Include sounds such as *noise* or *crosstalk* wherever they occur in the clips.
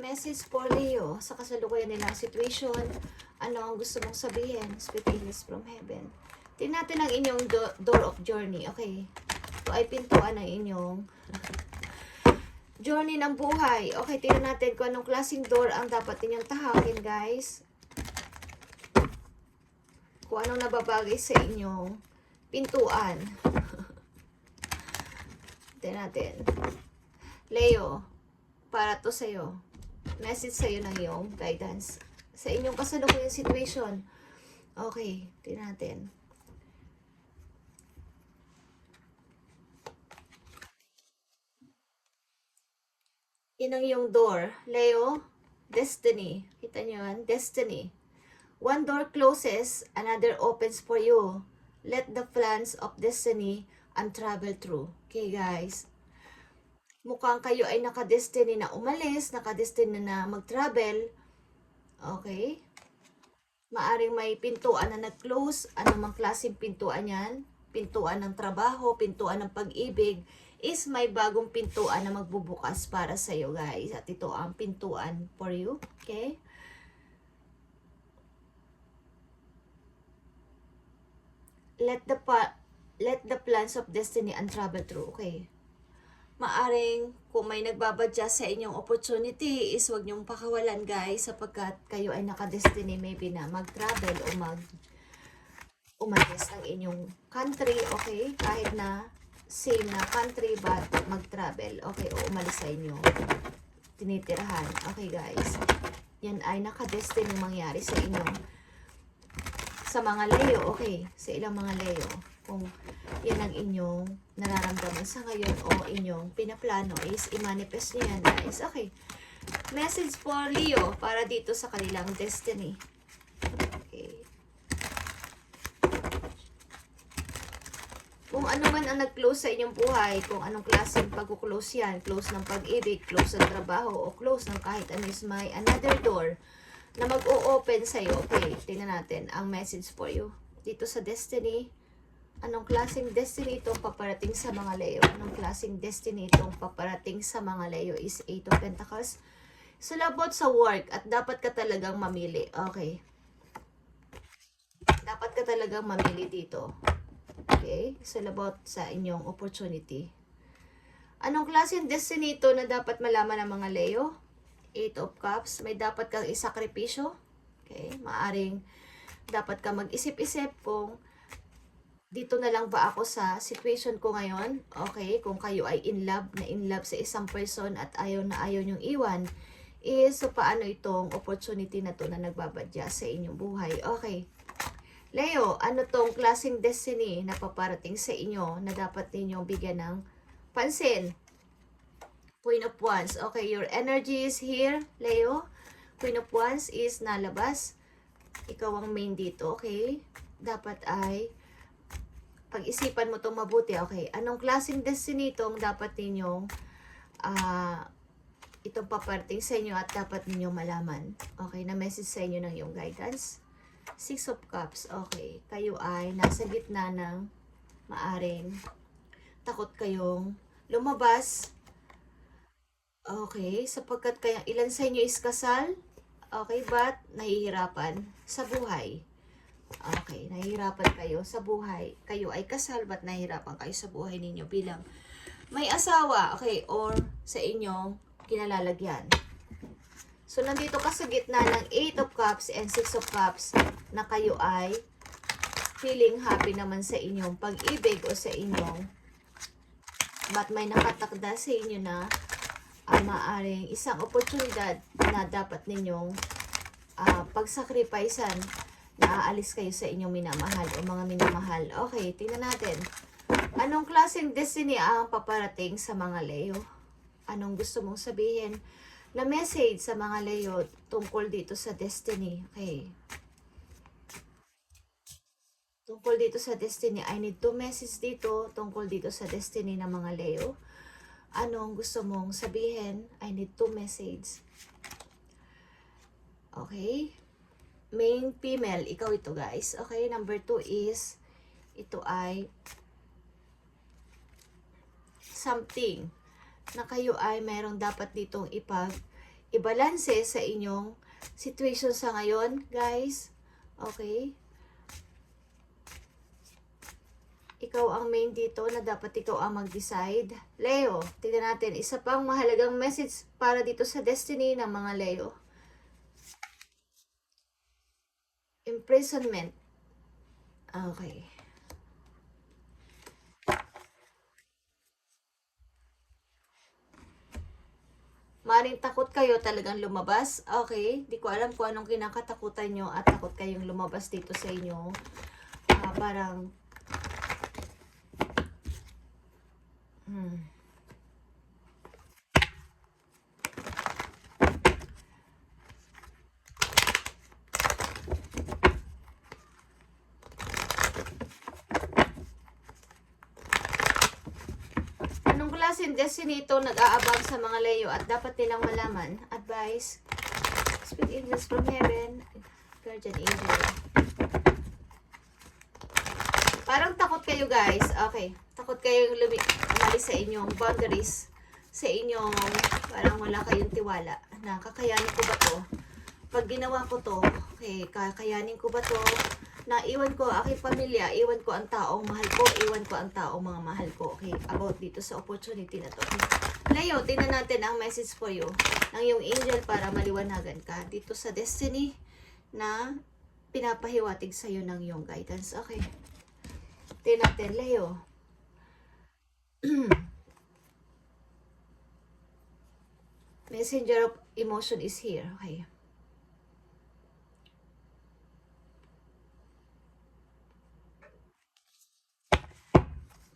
Message for Leo sa kasalukuyan nilang situation. Ano ang gusto mong sabihin? English from heaven. Tingnan natin ang inyong do- door of journey. Okay. Ito ay pintuan ng inyong journey ng buhay. Okay, tingnan natin kung anong klaseng door ang dapat ninyong tahakin, guys. Kung anong nababagay sa inyong pintuan. *laughs* tingnan natin. Leo, para to sa'yo. Message sa'yo ng iyong guidance. Sa inyong kasalukuyang situation. Okay, tingnan natin. Yan ang iyong door. Leo, destiny. Kita niyo yan? Destiny. One door closes, another opens for you. Let the plans of destiny untravel through. Okay, guys. Mukhang kayo ay nakadestiny na umalis, nakadestiny na mag-travel. Okay? Maaring may pintuan na nag-close. Ano mang klaseng pintuan yan? Pintuan ng trabaho, pintuan ng pag-ibig is may bagong pintuan na magbubukas para sa iyo guys. At ito ang pintuan for you. Okay? Let the let the plans of destiny untravel through. Okay? Maaring kung may nagbabadya sa inyong opportunity is wag niyong pakawalan guys sapagkat kayo ay nakadestiny maybe na mag-travel o mag umalis ng inyong country, okay? Kahit na same na country but mag-travel, okay? O umalis sa inyong tinitirahan. Okay guys, yan ay nakadestiny mangyari sa inyong sa mga Leo, okay? Sa ilang mga Leo. Kung yan ang inyong nararamdaman sa ngayon o inyong pinaplano is i-manifest nyo yan guys. Okay. Message for Leo para dito sa kanilang destiny. Okay. Kung ano man ang nag-close sa inyong buhay, kung anong klaseng pag-close yan, close ng pag-ibig, close ng trabaho, o close ng kahit ano is may another door na mag-o-open sa'yo. Okay, tingnan natin ang message for you. Dito sa destiny, anong klaseng destiny itong paparating sa mga Leo? Anong klaseng destiny itong paparating sa mga Leo is 8 of Pentacles. So, labot sa work at dapat ka talagang mamili. Okay. Dapat ka talagang mamili dito. Okay? So, labot sa inyong opportunity. Anong klaseng destiny ito na dapat malaman ng mga Leo? Eight of Cups. May dapat kang isakripisyo. Okay? Maaring dapat ka mag-isip-isip kung dito na lang ba ako sa situation ko ngayon? Okay, kung kayo ay in love, na in love sa isang person at ayaw na ayaw niyong iwan, is so paano itong opportunity na to na nagbabadya sa inyong buhay? Okay. Leo, ano tong klaseng destiny na paparating sa inyo na dapat ninyong bigyan ng pansin? Queen of Wands. Okay, your energy is here, Leo. Queen of Wands is nalabas. Ikaw ang main dito, okay? Dapat ay pag-isipan mo itong mabuti, okay? Anong klaseng destiny itong dapat ninyong ah itong paparating sa inyo at dapat ninyong malaman. Okay, na message sa inyo ng iyong guidance. Six of Cups, okay. Kayo ay nasa gitna ng maaring takot kayong lumabas. Okay, sapagkat kaya ilan sa inyo is kasal, okay, but nahihirapan sa buhay. Okay, nahihirapan kayo sa buhay. Kayo ay kasal, ba't nahihirapan kayo sa buhay ninyo bilang may asawa, okay, or sa inyong kinalalagyan. So, nandito ka sa gitna ng 8 of Cups and 6 of Cups na kayo ay feeling happy naman sa inyong pag-ibig o sa inyong but may nakatakda sa inyo na ah, maaring isang oportunidad na dapat ninyong ah, pagsakripisan na aalis kayo sa inyong minamahal o mga minamahal. Okay, tingnan natin. Anong klaseng destiny ang paparating sa mga Leo? Anong gusto mong sabihin na message sa mga Leo tungkol dito sa destiny? Okay. Tungkol dito sa destiny, I need two message dito tungkol dito sa destiny ng mga Leo. Anong gusto mong sabihin? I need two message. Okay main female, ikaw ito guys. Okay, number two is, ito ay something na kayo ay merong dapat ditong ipag ibalanse sa inyong situation sa ngayon, guys. Okay? Ikaw ang main dito na dapat ikaw ang mag-decide. Leo, tignan natin. Isa pang mahalagang message para dito sa destiny ng mga Leo. Imprisonment. Okay. Maring takot kayo talagang lumabas. Okay. Di ko alam kung anong kinakatakutan nyo at takot kayong lumabas dito sa inyo. Ah, parang... Hmm. Klaseng destiny ito nag-aabang sa mga Leo at dapat nilang malaman? Advice, Spirit Angels from Heaven, Guardian Angel. Parang takot kayo guys. Okay. Takot kayong umalis sa inyong boundaries. Sa inyong, parang wala kayong tiwala. Na kakayanin ko ba to? Pag ginawa ko to, okay, kakayanin ko ba to? Na iwan ko aking pamilya, iwan ko ang taong mahal ko, iwan ko ang taong mga mahal ko. Okay, about dito sa opportunity na to. Okay. Leo, tingnan natin ang message for you ng yung angel para maliwanagan ka dito sa destiny na pinapahiwatig sa'yo ng yung guidance. Okay. Tingnan natin, Leo. *clears throat* Messenger of emotion is here. Okay.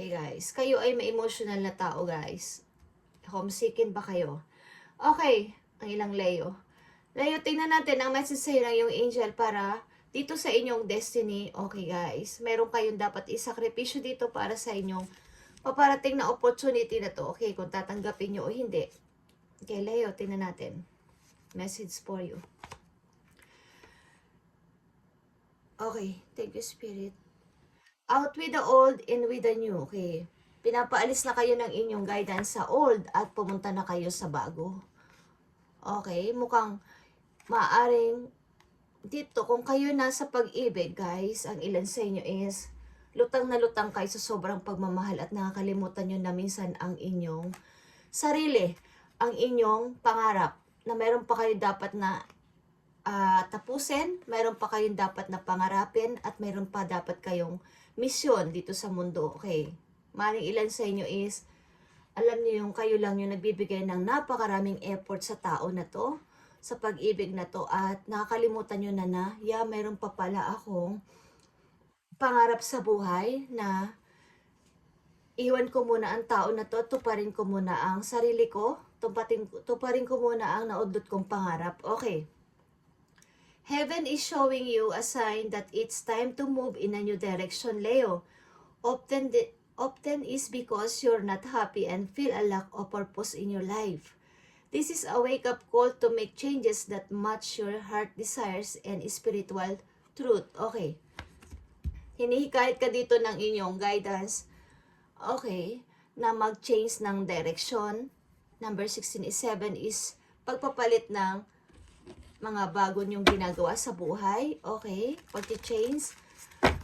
Okay guys, kayo ay may emotional na tao guys. Homesickin ba kayo? Okay, ang ilang Leo. Leo, tingnan natin ang message sa'yo ng yung angel para dito sa inyong destiny. Okay guys, meron kayong dapat isakripisyo dito para sa inyong paparating na opportunity na to. Okay, kung tatanggapin nyo o hindi. Okay, Leo, tingnan natin. Message for you. Okay, thank you Spirit. Out with the old and with the new. Okay. Pinapaalis na kayo ng inyong guidance sa old at pumunta na kayo sa bago. Okay. Mukhang maaring dito, kung kayo nasa pag-ibig, guys, ang ilan sa inyo is lutang na lutang kayo sa sobrang pagmamahal at nakakalimutan nyo na minsan ang inyong sarili, ang inyong pangarap na meron pa kayo dapat na ah, tapusin, meron pa kayong dapat na pangarapin at meron pa dapat kayong misyon dito sa mundo. Okay. Maring ilan sa inyo is, alam niyo yung kayo lang yung nagbibigay ng napakaraming effort sa tao na to, sa pag-ibig na to, at nakakalimutan nyo na na, yeah, meron pa pala akong pangarap sa buhay na iwan ko muna ang tao na to, tuparin ko muna ang sarili ko, tuparin, tuparin ko muna ang naudot kong pangarap. Okay. Heaven is showing you a sign that it's time to move in a new direction, Leo. Often, the, often is because you're not happy and feel a lack of purpose in your life. This is a wake-up call to make changes that match your heart desires and spiritual truth. Okay. Hinihikayat ka dito ng inyong guidance. Okay. Na mag-change ng direction. Number 16 is 7 is pagpapalit ng mga bago niyong ginagawa sa buhay. Okay? Pag-change,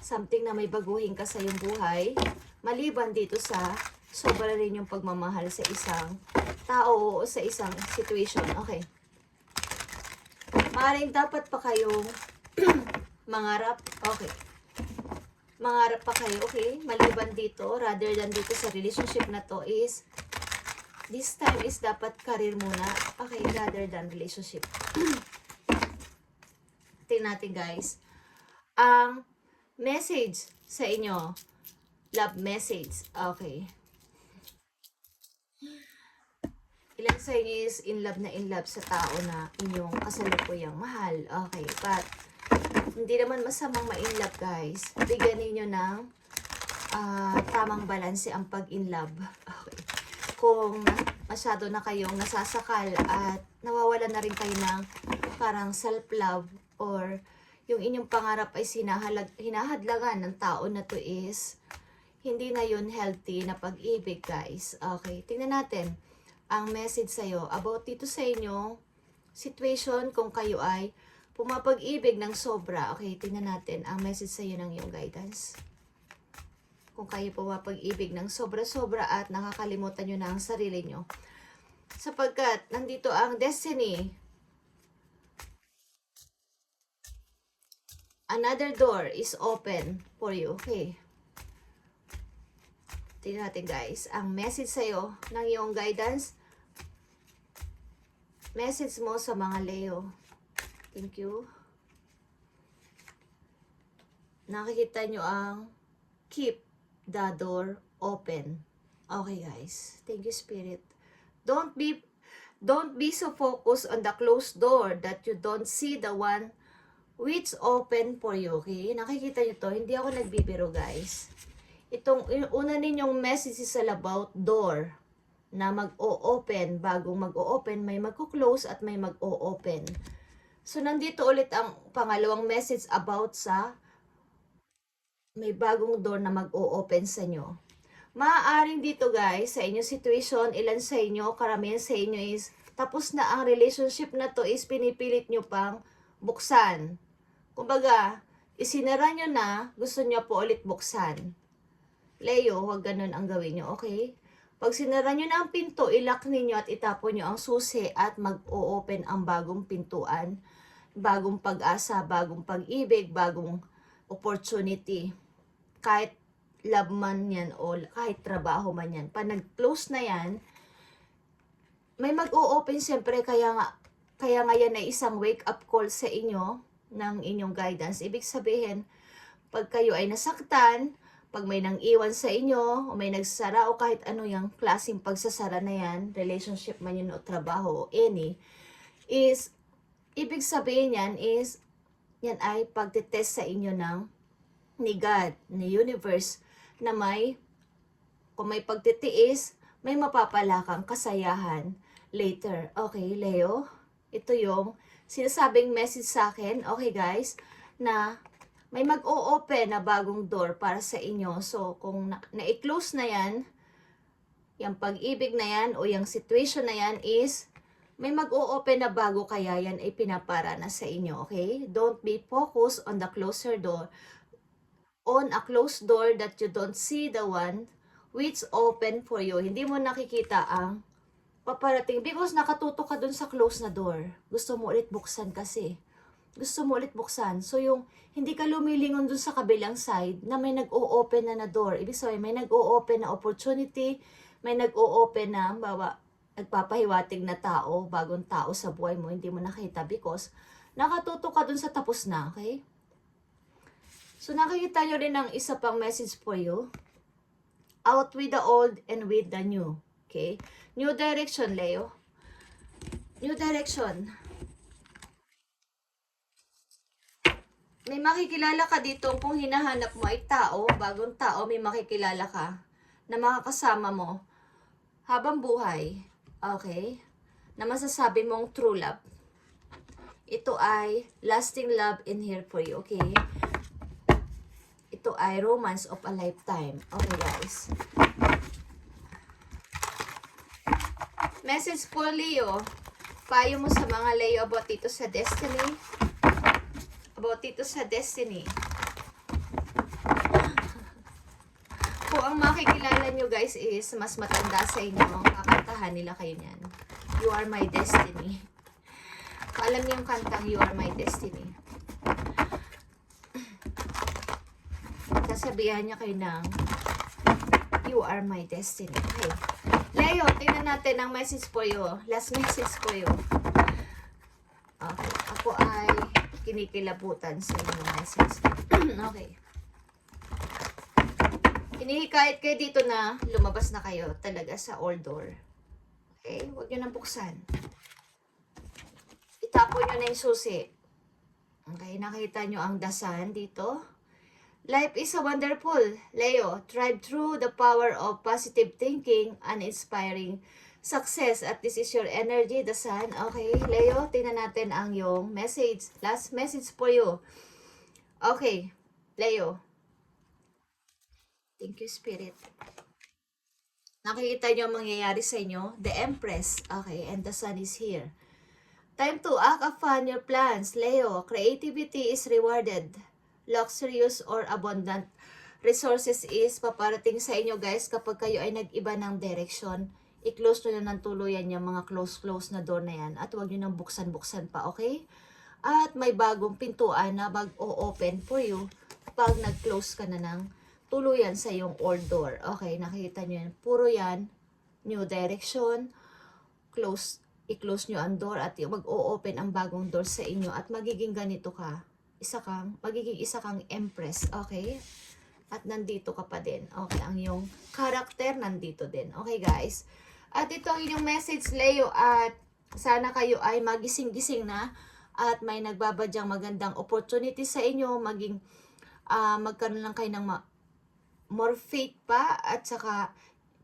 something na may baguhin ka sa iyong buhay. Maliban dito sa sobra rin yung pagmamahal sa isang tao o sa isang situation. Okay. Maaaring dapat pa kayong *clears throat* mangarap. Okay. Mangarap pa kayo, okay? Maliban dito, rather than dito sa relationship na to is this time is dapat career muna. Okay, rather than relationship. *clears throat* Tingnan natin guys. Ang message sa inyo. Love message. Okay. Ilan sa inyo is in love na in love sa tao na inyong kasalukuyang mahal. Okay. But, hindi naman masamang ma-in love guys. Bigyan ninyo ng ah, tamang balanse ang pag-in love. *laughs* Okay. Kung masyado na kayong nasasakal at nawawalan na rin kayo ng parang self-love or yung inyong pangarap ay sinahalag, hinahadlagan ng tao na to is hindi na yun healthy na pag-ibig guys. Okay, tingnan natin ang message sa'yo about dito sa inyo situation kung kayo ay pumapag-ibig ng sobra. Okay, tingnan natin ang message sa iyo ng iyong guidance. Kung kayo pumapag-ibig ng sobra-sobra at nakakalimutan nyo na ang sarili nyo. Sapagkat nandito ang destiny. Another door is open for you. Okay. Tingnan natin guys. Ang message sa'yo ng iyong guidance. Message mo sa mga Leo. Thank you. Nakikita nyo ang keep the door open. Okay guys. Thank you Spirit. Don't be don't be so focused on the closed door that you don't see the one which open for you. Okay? Nakikita nyo to. Hindi ako nagbibiro guys. Itong una ninyong message is all about door na mag-o-open. Bago mag-o-open, may mag-close at may mag-o-open. So, nandito ulit ang pangalawang message about sa may bagong door na mag-o-open sa inyo. Maaaring dito guys, sa inyong situation, ilan sa inyo, karamihan sa inyo is, tapos na ang relationship na to is pinipilit nyo pang buksan. Kumbaga, isinara nyo na, gusto nyo po ulit buksan. Leo, huwag ganun ang gawin nyo, okay? Pag sinara nyo na ang pinto, ilak ninyo at itapon nyo ang susi at mag-o-open ang bagong pintuan, bagong pag-asa, bagong pag-ibig, bagong opportunity. Kahit love man yan o kahit trabaho man yan. Pag nag-close na yan, may mag-o-open siyempre kaya nga kaya nga yan ay isang wake up call sa inyo ng inyong guidance. Ibig sabihin, pag kayo ay nasaktan, pag may nang iwan sa inyo, o may nagsara, o kahit ano yung klaseng pagsasara na yan, relationship man yun o trabaho, any, is, ibig sabihin yan is, yan ay pagtitest sa inyo ng ni God, ni universe, na may, kung may pagtitiis, may mapapala kang kasayahan later. Okay, Leo? Ito yung sinasabing message sa akin, okay guys, na may mag-o-open na bagong door para sa inyo. So, kung na- na-close na yan, yung pag-ibig na yan o yung situation na yan is may mag-o-open na bago kaya yan ay pinapara na sa inyo, okay? Don't be focused on the closer door. On a closed door that you don't see the one which open for you. Hindi mo nakikita ang paparating because nakatutok ka dun sa close na door. Gusto mo ulit buksan kasi gusto mo ulit buksan. So, yung hindi ka lumilingon dun sa kabilang side na may nag-o-open na na door. Ibig sabihin, may nag-o-open na opportunity, may nag-o-open na, bawa, nagpapahiwatig na tao, bagong tao sa buhay mo, hindi mo nakita because nakatutok ka dun sa tapos na, okay? So, nakikita nyo rin ang isa pang message for you. Out with the old and with the new. Okay? New direction, Leo. New direction. may makikilala ka dito kung hinahanap mo ay tao, bagong tao, may makikilala ka na makakasama mo habang buhay. Okay? Na masasabi mong true love. Ito ay lasting love in here for you. Okay? Ito ay romance of a lifetime. Okay, guys. Message po, Leo. Payo mo sa mga Leo about dito sa destiny about dito sa destiny. *laughs* Kung ang makikilala nyo guys is mas matanda sa inyo, kakantahan nila kayo niyan. You are my destiny. Kung *laughs* alam niyo yung kantang You are my destiny. *laughs* Sasabihan niya kayo ng You are my destiny. Okay. Leo, tingnan natin ang message for you. Last message for you. Okay. Ako ay kinikilabutan sa inyong message. *clears throat* okay. Hinihikayat kayo dito na lumabas na kayo talaga sa old door. Okay? Huwag nyo nang buksan. Itapon nyo na yung susi. Okay, nakita nyo ang dasan dito. Life is a wonderful. Leo, thrive through the power of positive thinking and inspiring success at this is your energy, the sun. Okay, Leo, tingnan natin ang yung message. Last message for you. Okay, Leo. Thank you, Spirit. Nakikita nyo ang mangyayari sa inyo. The Empress. Okay, and the sun is here. Time to act upon your plans, Leo. Creativity is rewarded. Luxurious or abundant resources is paparating sa inyo guys kapag kayo ay nag-iba ng direction. I-close nyo na ng tuluyan yung mga close-close na door na yan at huwag nyo nang buksan-buksan pa, okay? At may bagong pintuan na mag-o-open for you pag nag-close ka na ng tuluyan sa yung old door. Okay, nakita nyo yan. Puro yan, new direction, close, i-close nyo ang door at mag-o-open ang bagong door sa inyo at magiging ganito ka. Isa kang, magiging isa kang empress, okay? At nandito ka pa din. Okay, ang yung character nandito din. Okay, guys? At ito ang inyong message, Leo, at sana kayo ay magising-gising na at may nagbabadyang magandang opportunity sa inyo, maging ah, magkaroon lang kayo ng ma- more faith pa at saka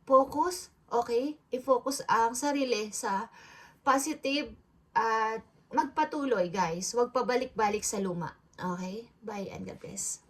focus, okay? I-focus ang sarili sa positive at magpatuloy, guys. Huwag pabalik-balik sa luma. Okay? Bye and God bless.